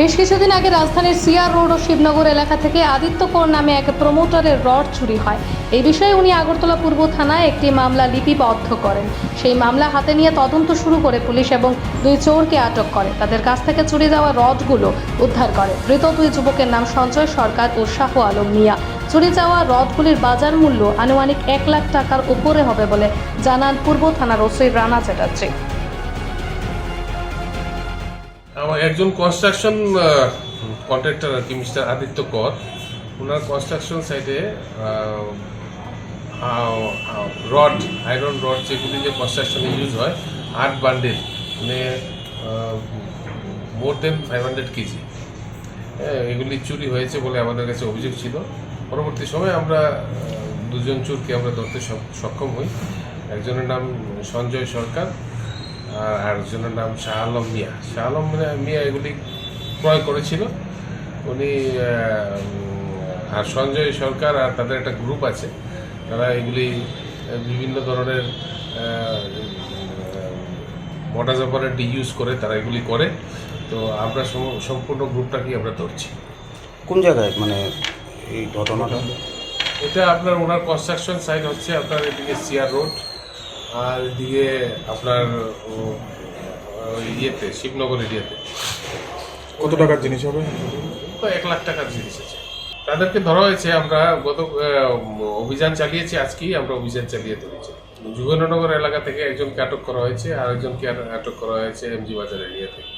বেশ কিছুদিন আগে রাজধানীর সিআর রোড ও শিবনগর এলাকা থেকে আদিত্য কর নামে এক প্রমোটারের রড চুরি হয়। এই বিষয়ে উনি আগরতলা পূর্ব থানায় একটি মামলা লিপিবদ্ধ করেন। সেই মামলা হাতে নিয়ে তদন্ত শুরু করে পুলিশ এবং দুই চোরকে আটক করে। তাদের কাছ থেকে চুরি যাওয়া রডগুলো উদ্ধার করে। ধৃত দুই যুবকের নাম সঞ্জয় সরকার ও শাহ আলম মিয়া। চুরি যাওয়া রডগুলির বাজার মূল্য আনুমানিক এক লাখ টাকার উপরে হবে বলে জানান পূর্ব থানার ওসি রানা চ্যাটার্জি। আমার একজন কনস্ট্রাকশন কন্ট্রাক্টর আর কি মিস্টার আদিত্য কর। ওনার কনস্ট্রাকশন সাইটে রড আয়রন রড যেগুলি যে কনস্ট্রাকশনে ইউজ হয়, আট বান্ডেল মানে more than five hundred KG এগুলি চুরি হয়েছে বলে আমাদের কাছে অভিযোগ ছিল। পরবর্তী সময় আমরা দুজন চোরকে আমরা ধরতে সক- সক্ষম হই। একজনের নাম সঞ্জয় সরকার আর আরেকজনের নাম শাহ আলম মিয়া। শাহ আলম মিয়া- এগুলি ক্রয় করেছিল। উনি আর সঞ্জয় সরকার আর তাদের একটা গ্রুপ আছে। তারা এগুলি বিভিন্ন ধরনের মোটাজ অপারেন্ট ইউজ করে তারা এগুলি করে। তো আমরা সম- সম্পূর্ণ গ্রুপটাকেই আমরা ধরছি। কোন জায়গায়? মানে এই ঘটনাটা? এটা আপনার ওনার কনস্ট্রাকশন সাইট হচ্ছে আপনার এদিকে সিআর রোড আর এদিকে আপনার ইয়েতে শিবনগর এরিয়াতে কত টাকার জিনিস হবে? তো এক লাখ টাকার জিনিস আছে। তাদেরকে ধরা হয়েছে আমরা গত অভিযান চালিয়েছি আজকেই আমরা অভিযান চালিয়ে ধরেছি। যুগেন্দ্রনগর এলাকা থেকে একজনকে আটক করা হয়েছে আর একজনকে আটক করা হয়েছে এমজি বাজার এরিয়া থেকে